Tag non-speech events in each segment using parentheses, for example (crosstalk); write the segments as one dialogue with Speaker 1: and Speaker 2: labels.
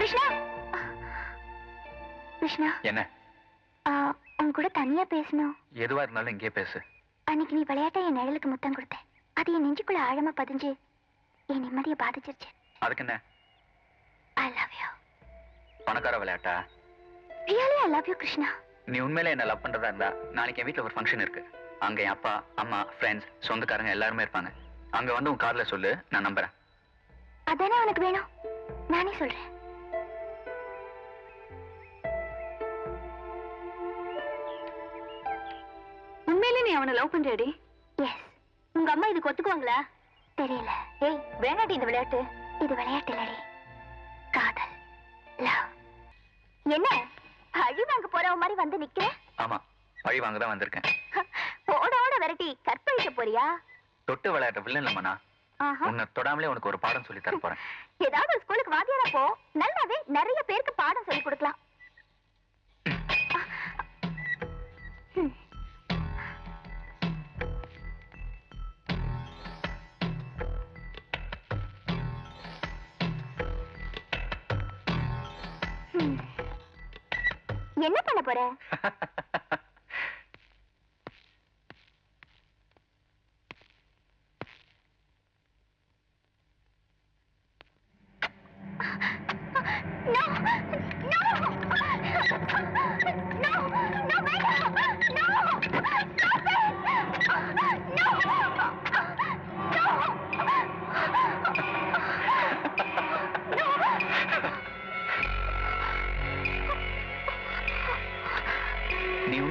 Speaker 1: கிருஷ்ணா? கிருஷ்ணா?
Speaker 2: என்ன?
Speaker 1: உன் கூட தனியா பேசணும்.
Speaker 2: எதுவா இருந்தாலும் இங்கேயே பேசு.
Speaker 1: அன்னைக்கு நீ விளையாட்டா என் நிழலுக்கு முத்தம் கொடுத்த. அது என் நெஞ்சுக்குள்ள ஆழமா பதிஞ்சு என் நிம்மதியை பாதிச்சிருச்சு.
Speaker 2: அதுக்கு என்ன?
Speaker 1: ஐ லவ் யூ
Speaker 2: பணக்கார விளையாட்டா?
Speaker 1: Really I love you Krishna.
Speaker 2: நீ உண்மையில என்ன லவ் பண்றதா இருந்தா நாளைக்கு என் வீட்ல ஒரு ஃபங்க்ஷன் இருக்கு. அங்க என் அப்பா அம்மா ஃப்ரெண்ட்ஸ் சொந்தக்காரங்க எல்லாருமே இருப்பாங்க. அங்க வந்து உன் கார்ல சொல்லு நான் நம்புறேன்.
Speaker 1: அதானே உனக்கு வேணும்? நானே சொல்றேன்.
Speaker 3: உண்மையிலே நீ அவனை லவ் பண்றியாடி?
Speaker 1: எஸ்
Speaker 3: உங்க அம்மா இதுக்கு ஒத்துக்குவாங்களா?
Speaker 1: தெரியல.
Speaker 3: ஏய் வேணாடி இந்த விளையாட்டு.
Speaker 1: இது விளையாட்டு இல்லடி. காதல். லவ்
Speaker 3: என்ன? அழி வாங்க போறவ மாதிரி வந்து நிக்கிற?
Speaker 2: ஆமா பழி வாங்க தான் வந்திருக்கேன். (laughs)
Speaker 3: ஓட ஓட விரட்டி கற்பழிக்க போறியா?
Speaker 2: தொட்டு விளையாட்ட வில்லன் இல்லம்மா
Speaker 3: ஆஹா.
Speaker 2: உன்னை தொடாமலே உனக்கு ஒரு பாடம் சொல்லி தர போறேன். (laughs)
Speaker 3: ஏதாவது ஒரு ஸ்கூலுக்கு வாத்தியாரா போ. நல்லாவே நிறைய பேருக்கு பாடம் சொல்லி கொடுக்கலாம். என்ன பண்ண போற
Speaker 1: No! No! No!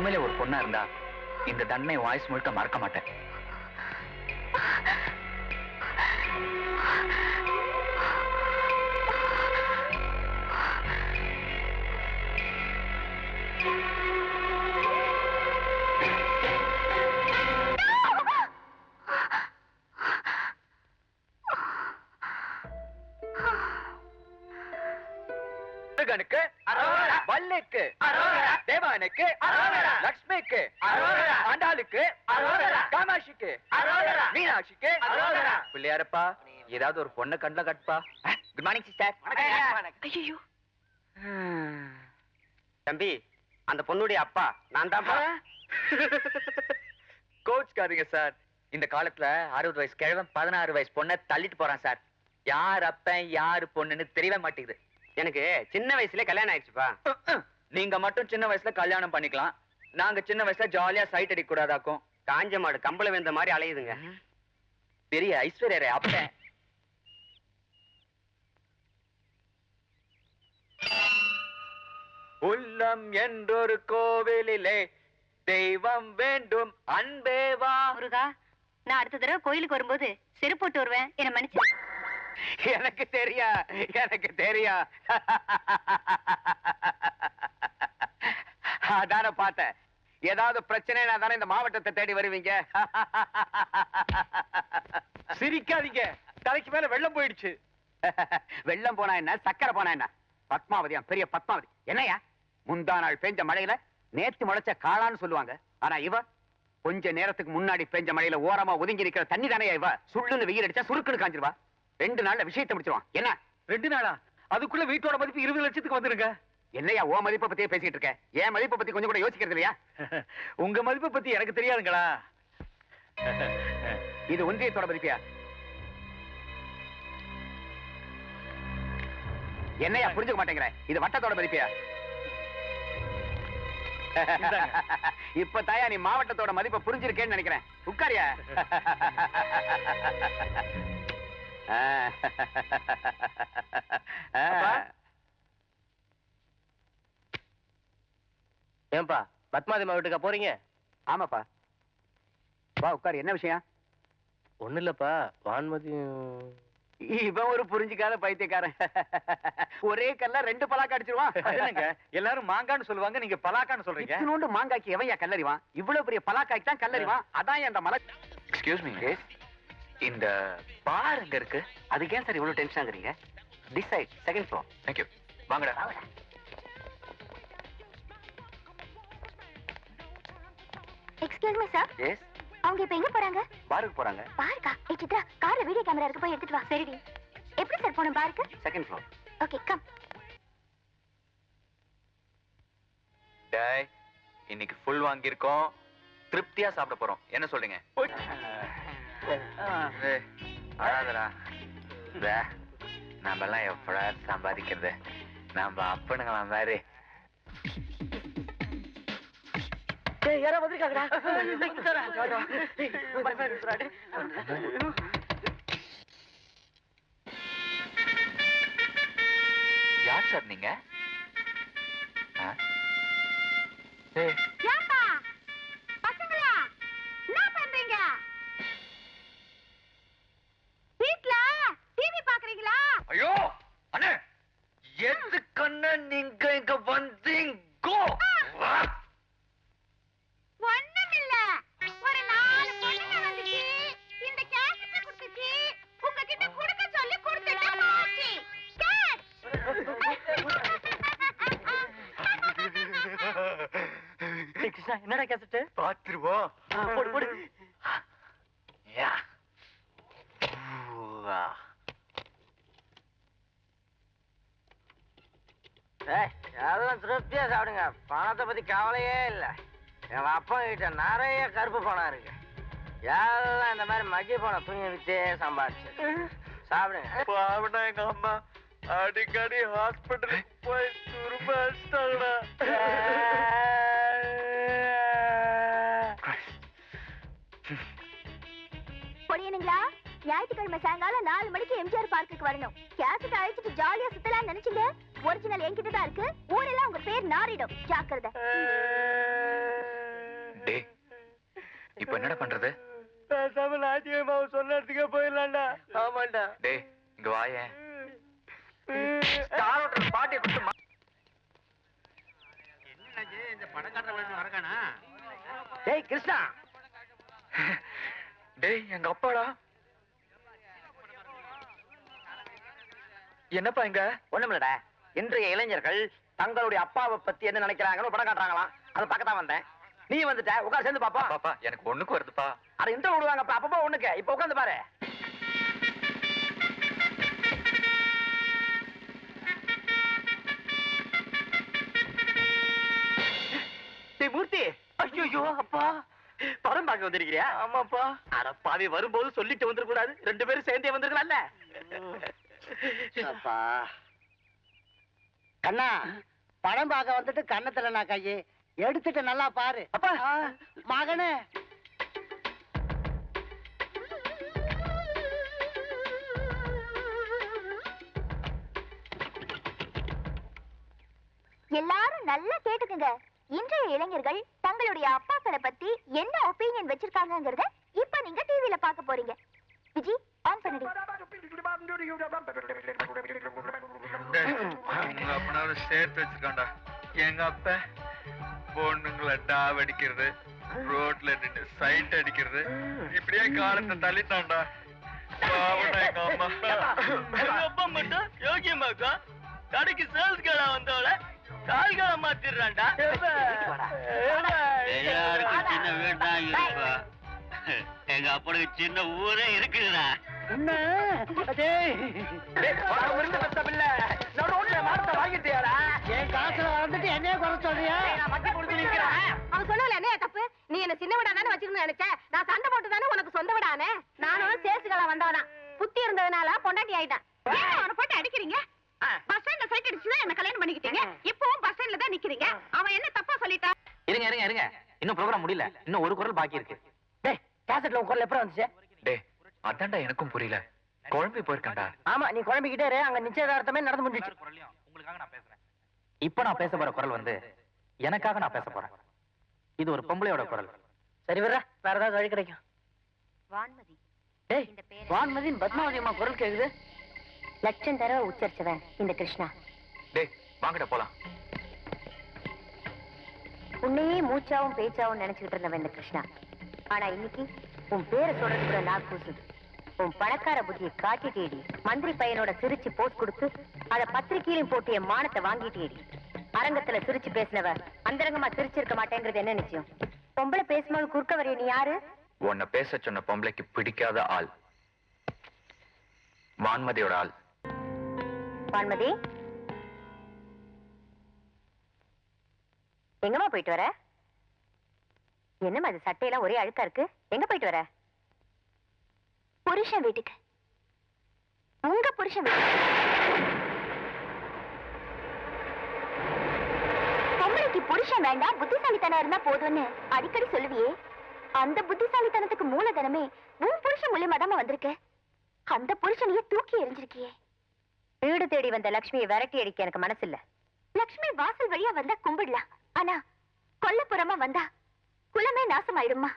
Speaker 2: உண்மையிலே ஒரு பொண்ணா இருந்தா இந்த தண்டனை வாய்ஸ் முழுக்க மறக்க மாட்டேன். முருகனுக்கு வல்லுக்கு தேவானுக்கு லக்ஷ்மிக்கு ஆண்டாளுக்கு காமாட்சிக்கு மீனாட்சிக்கு. பிள்ளையாரப்பா ஏதாவது ஒரு பொண்ணை கண்ணுல கட்டுப்பா. குட் மார்னிங் சிஸ்டர்
Speaker 3: ஐயோ
Speaker 4: தம்பி அந்த பொண்ணுடைய அப்பா நான் தான்
Speaker 2: கோச்சுக்காதீங்க சார். இந்த காலத்துல அறுபது வயசு கிழவன் பதினாறு வயசு பொண்ணை தள்ளிட்டு போறான் சார். யார் அப்பன் யாரு பொண்ணுன்னு தெரியவே மாட்டேங்குது.
Speaker 4: எனக்கு சின்ன வயசுல கல்யாணம் ஆயிடுச்சுப்பா.
Speaker 2: நீங்க மட்டும் சின்ன வயசுல கல்யாணம் பண்ணிக்கலாம். நாங்க சின்ன வயசுல ஜாலியா சைட் அடிக்க கூடாதாக்கும்.
Speaker 4: காஞ்ச மாடு கம்பளம் வெந்த மாதிரி அலையுதுங்க.
Speaker 2: பெரிய ஐஸ்வர்யரே அப்பன் உள்ளம் என்றொரு கோவிலிலே தெய்வம் வேண்டும். அன்பேவா
Speaker 3: முருகா நான் அடுத்த தடவை கோயிலுக்கு வரும்போது செருப்பு போட்டு வருவேன். என்ன மன்னிச்சு
Speaker 4: எனக்கு தெரியா எனக்கு தெரியா. அதான பார்த்தேன். ஏதாவது பிரச்சனைனா தானே இந்த மாவட்டத்தை தேடி வருவீங்க. சிரிக்காதீங்க. தலைக்கு மேல வெள்ளம் போயிடுச்சு. வெள்ளம் போனா என்ன? சக்கரை போனா என்ன? பத்மாவதியா பெரிய பத்மாவதி. என்னையா முந்தா நாள் பெஞ்ச மழையில நேத்து முளைச்ச காளான்னு சொல்லுவாங்க. ஆனா இவ கொஞ்ச நேரத்துக்கு முன்னாடி பெஞ்ச மழையில ஓரமா ஒதுங்கி நிக்கிற தண்ணி தானே இவ? சுள்ளுன்னு வெயில் அடிச்சா சுருக்குன்னு காஞ்சிருவா. ரெண்டு நாள்ல விஷயத்தை முடிச்சிருவான். என்ன?
Speaker 5: ரெண்டு நாளா? அதுக்குள்ள வீட்டோட மதிப்பு இருபது லட்சத்துக்கு வந்துருங்க.
Speaker 4: என்னையா ஓ மதிப்பை பத்தியே பேசிட்டு இருக்க? என் மதிப்பை பத்தி கொஞ்சம் கூட யோசிக்கிறது இல்லையா? (laughs)
Speaker 5: உங்க மதிப்பை பத்தி எனக்கு தெரியாதுங்களா? (laughs)
Speaker 4: இது ஒன்றியத்தோட மதிப்பியா? என்னையா (laughs) புரிஞ்சுக்க மாட்டேங்கிற? இது வட்டத்தோட மதிப்பியா? இப்ப தாயா நீ மாவட்டத்தோட மதிப்பை புரிஞ்சிருக்கேன்னு நினைக்கிறேன். உட்காரியா? ஏன்பா பத்மாதி மாவட்டுக்கா போறீங்க? ஆமாப்பா. வா உட்காரு. என்ன விஷயம்?
Speaker 5: ஒண்ணு இல்லப்பா. வான்மதி
Speaker 4: இவன் ஒரு புரிஞ்சுக்காத பைத்தியக்காரன். ஒரே கல்ல ரெண்டு பலாக்க அடிச்சிருவான்
Speaker 5: என்னங்க? எல்லாரும் மாங்கான்னு சொல்லுவாங்க நீங்க பலாக்கான்னு சொல்றீங்க.
Speaker 4: இத்தினோண்டு மாங்காய்க்கு எவையா கல்லறிவான்? இவ்வளவு பெரிய பலாக்காய்க்கு தான் கல்லறிவான் அதான் அந்த மலை
Speaker 2: எக்ஸ்கியூஸ் மீ இந்த பார் எங்க இருக்கு?
Speaker 4: அதுக்கு ஏன் சார் இவ்வளவு டென்ஷன் ஆகுறீங்க? டிசைட் செகண்ட் ஃப்ளோர்
Speaker 2: தேங்க்யூ வாங்கடா வாங்கடா.
Speaker 1: எக்ஸ்கியூஸ் மீ சார்
Speaker 2: எஸ்
Speaker 1: அவங்க இப்ப எங்க போறாங்க?
Speaker 4: பாருக்கு போறாங்க.
Speaker 1: பாருக்கா ஏ சித்ரா கார்ல வீடியோ கேமரா இருக்கு போய் எடுத்துட்டு வா. சரிடி. எப்படி சார் போணும் பாருக்கு
Speaker 4: செகண்ட் ஃப்ளோர்
Speaker 1: ஓகே கம்
Speaker 2: டேய் இன்னைக்கு ஃபுல் வாங்கியிருக்கோம். திருப்தியா சாப்பிட போறோம். என்ன சொல்றீங்க? அழாதடா இதே, நாமெல்லாம் எப்படா சம்பாதிக்கிறது? நம்ம அப்பனுங்களா மாதிரி யார் சார் நீங்க? ஆ?
Speaker 6: கிருஷ்ணா என்னடா கேசட்டு?
Speaker 2: பாத்துருவோம்
Speaker 6: போடு போடு.
Speaker 2: யா.
Speaker 7: எல்லாம் திருப்தியா சாப்பிடுங்க. பணத்தை பத்தி கவலையே இல்ல. எங்க அப்பா கிட்ட நிறைய கருப்பு பணம் இருக்கு. எல்லாம் இந்த மாதிரி மக்கி பணம் துணி வித்தே சம்பாதிச்சு சாப்பிடுங்க.
Speaker 5: பாவனா எங்க அம்மா? அடிக்கடி ஹாஸ்பிட்டலுக்கு போய் துரும்ப அடிச்சிட்டாங்கடா.
Speaker 1: ஞாயிற்றுக்கிழமை சாயங்காலம் நாலு மணிக்கு எம்ஜிஆர் பார்க்குக்கு வரணும். கேசட் அழைச்சிட்டு ஜாலியா சுத்தலாம் நினைச்சீங்க ஒரிஜினல் என்கிட்ட தான் இருக்கு. ஊரெல்லாம் உங்க பேர் நாரிடும். ஜாக்கிரதை.
Speaker 2: டேய் இப்போ என்னடா பண்றது?
Speaker 7: பேசாம நாட்டியம்மாவை சொன்ன இடத்துக்கே போயிடலாம்டா. ஆமாண்டா.
Speaker 2: டேய் இங்க வாயேன்.
Speaker 6: பாட்டியை கொடுத்து டேய் கிருஷ்ணா. (laughs)
Speaker 2: டேய் எங்க அப்பாடா? என்னப்பா இங்க?
Speaker 6: ஒண்ணுமில்லடா. இன்றைய இளைஞர்கள் தங்களுடைய அப்பாவை பத்தி என்ன நினைக்கிறாங்கன்னு படம் காட்டுறாங்களாம். அதை பார்க்க தான் வந்தேன். நீ வந்துட்ட உட்கார் சேர்ந்து பாப்பா
Speaker 2: பாப்பா எனக்கு ஒண்ணுக்கு வருதுப்பா.
Speaker 6: அதை இன்டர் விடுவாங்கப்பா அப்பப்போ ஒண்ணுக்கு. இப்ப உட்காந்து பாரு. மூர்த்தி. ஐயோ அப்பா. படம் பார்க்க வந்திருக்கிறியா? ஆமாப்பா. அட பாவி வரும்போது சொல்லிட்டு வந்துட கூடாது ரெண்டு பேரும் சேர்ந்தே வந்திருக்கலாம்ல.
Speaker 7: அப்பா. கண்ணா படம் பார்க்க வந்துட்டு கண்ணத்துல நான் கையை. எடுத்துட்டு நல்லா பாரு.
Speaker 6: அப்பா.
Speaker 7: மகனே.
Speaker 1: எல்லாரும் நல்லா கேட்டுக்குங்க. இன்றைய இளைஞர்கள் தங்களுடைய அப்பாக்களை பத்தி என்ன ஒப்பீனியன் வச்சிருக்காங்கங்கறத இப்ப நீங்க டிவில பார்க்க போறீங்க. விஜி ஆன்
Speaker 2: உங்க அப்பனாவது சேர்த்து வச்சிருக்காண்டா எங்க அப்ப பொண்ணுங்களை டாவ் அடிக்கிறது ரோட்ல நின்று சைட் அடிக்கிறது இப்படியே காலத்தை எங்க
Speaker 7: அப்பா மட்டும் யோகியமாக்கா கடைக்கு சேல்ஸ் கடை வந்தவள கால்கால மாத்திடுறான்டா.
Speaker 8: எல்லாருக்கும் சின்ன வீடு இருப்பா. எங்க அப்பனுக்கு சின்ன ஊரே இருக்குதுடா.
Speaker 7: என்ன? என் காசுல என்னைய குறை சொல்றியா?
Speaker 9: அவன் என்ன தப்பு? நீ என்ன சின்ன விடா தானே வச்சுக்கணும்னு நினைச்ச? நான் சண்டை போட்டு தானே உனக்கு சொந்த விடானே? நானும் சேல்ஸுகளா வந்தவனா புத்தி இருந்ததுனால பொண்டாட்டி ஆயிட்டேன். அவனை போட்டு அடிக்கிறீங்க? பஸ் ஸ்டாண்ட்ல சைட் அடிச்சுதான் என்ன கல்யாணம் பண்ணிக்கிட்டீங்க? இப்பவும் பஸ் ஸ்டாண்ட்ல தான் நிக்கிறீங்க. அவன் என்ன தப்பா சொல்லிட்டான்
Speaker 6: இருங்க இருங்க இருங்க. இன்னும் ப்ரோக்ராம் முடியல. இன்னும் ஒரு குரல் பாக்கி இருக்கு. கேசட்ல உன் குரல் எப்பறம் வந்துச்சு?
Speaker 2: டேய் அதான்டா எனக்கும் புரியல. குழம்பி போயிருக்கான்டா.
Speaker 7: ஆமா நீ குழம்பிக்கிட்டே இரு. அங்க நிச்சயதார்த்தமே நடந்து முடிஞ்சிச்சு.
Speaker 6: இப்போ நான் பேச போற குரல் வந்து எனக்காக நான் பேச போறேன். இது ஒரு பொம்பளையோட குரல்.
Speaker 7: சரி வர்ற வேற ஏதாவது வழி கிடைக்கும்.
Speaker 9: வான்மதி.
Speaker 7: டேய் வான்மதியின் பத்மாவதி அம்மா குரல் கேக்குது.
Speaker 1: லட்சம் தடவை உச்சரிச்சவன் இந்த கிருஷ்ணா.
Speaker 2: டேய் வாங்கடா போலாம்.
Speaker 1: உன்னையே மூச்சாவும் பேச்சாவும் நினைச்சுக்கிட்டு இருந்தவன் இந்த கிருஷ்ணா. ஆனா இன்னைக்கு உன் பேரை சொல்றது கூட நான் கூசுது உன் பணக்கார புத்தியை காட்டிட்டேடி மந்திரி பையனோட சிரிச்சு போஸ்ட் கொடுத்து அத பத்திரிக்கையிலும் போட்டு என் மானத்தை வாங்கிட்டேடி அரங்கத்துல சிரிச்சு பேசினவ அந்தரங்கமா சிரிச்சிருக்க மாட்டேங்கிறது என்ன நிச்சயம்? பொம்பளை பேசும்போது குறுக்க வரைய நீ யாரு?
Speaker 2: உன்னை பேச சொன்ன பொம்பளைக்கு பிடிக்காத ஆள். வான்மதியோட ஆள்.
Speaker 1: வான்மதி? எங்கம்மா போயிட்டு வர? என்னம்மா இது சட்டையெல்லாம் ஒரே அழுக்கா இருக்கு? எங்க போயிட்டு வர?
Speaker 3: புருஷன் வீட்டுக்கு. உங்க புருஷன் பொம்பளைக்கு புருஷன் வேண்டாம் புத்திசாலித்தனம் இருந்தா போதும்னு அடிக்கடி சொல்லுவியே. அந்த புத்திசாலித்தனத்துக்கு மூலதனமே உன் புருஷன் மூலியமா தான் வந்திருக்க. அந்த புருஷனையே தூக்கி எறிஞ்சிருக்கியே.
Speaker 1: வீடு தேடி வந்த லக்ஷ்மியை விரட்டி அடிக்க எனக்கு மனசு இல்ல
Speaker 3: லக்ஷ்மி வாசல் வழியா வந்தா கும்பிடலாம். ஆனா கொல்லப்புறமா வந்தா குலமே நாசமாயிடுமா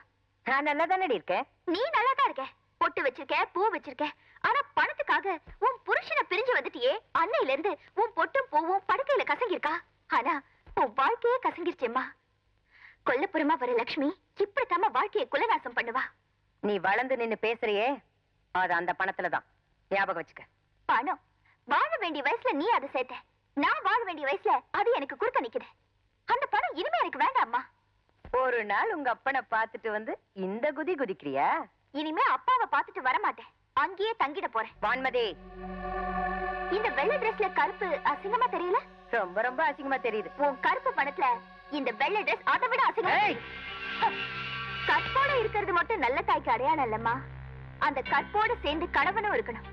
Speaker 1: நான் நல்லா தானடி இருக்கேன்?
Speaker 3: நீ நல்லா தான் இருக்க. பொட்டு வச்சிருக்க பூ வச்சிருக்க. ஆனா பணத்துக்காக உன் புருஷனை பிரிஞ்சு வந்துட்டியே. அன்னையில இருந்து உன் பொட்டும் பூவும் படுக்கையில கசங்கிருக்கா ஆனா உன் வாழ்க்கையே கசங்கிருச்சேம்மா. கொல்லப்புறமா வர லக்ஷ்மி இப்படித்தாம வாழ்க்கையை குலநாசம் பண்ணுவா.
Speaker 1: நீ வளர்ந்து நின்னு பேசுறியே அது அந்த பணத்துல தான் ஞாபகம் வச்சுக்க.
Speaker 3: பணம். வாழ வேண்டிய வயசுல நீ அதை சேர்த்த. நான் வாழ வேண்டிய வயசுல அது எனக்கு குறுக்க நிக்குது. அந்த பணம் இனிமே எனக்கு வேண்டாம்மா.
Speaker 1: ஒரு நாள் உங்க அப்பனை பார்த்துட்டு வந்து இந்த குதி குதிக்கிறியா?
Speaker 3: இனிமே அப்பாவை பார்த்துட்டு வர மாட்டேன் அங்கேயே தங்கிட போறேன்.
Speaker 1: வான்மதி!
Speaker 3: இந்த வெள்ளை ட்ரெஸ்ல கருப்பு அசிங்கமா தெரியல?
Speaker 1: ரொம்ப ரொம்ப அசிங்கமா தெரியுது.
Speaker 3: உன் கருப்பு பணத்துல இந்த வெள்ளை ட்ரெஸ் அதை விட அசிங்கமா! கற்போட இருக்கிறது மட்டும் நல்ல தாய்க்கு அடையாளம் இல்லம்மா. அந்த கற்போட சேர்ந்து கணவனும் இருக்கணும்.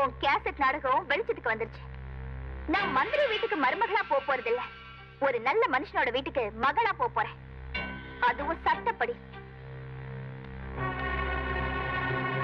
Speaker 3: உன் கேசட் நாடகம் வெளிச்சத்துக்கு வந்துருச்சு. நான் மந்திரி வீட்டுக்கு மருமகளா போறது இல்ல ஒரு நல்ல மனுஷனோட வீட்டுக்கு மகளா போறேன். அதுவும் சட்டப்படி.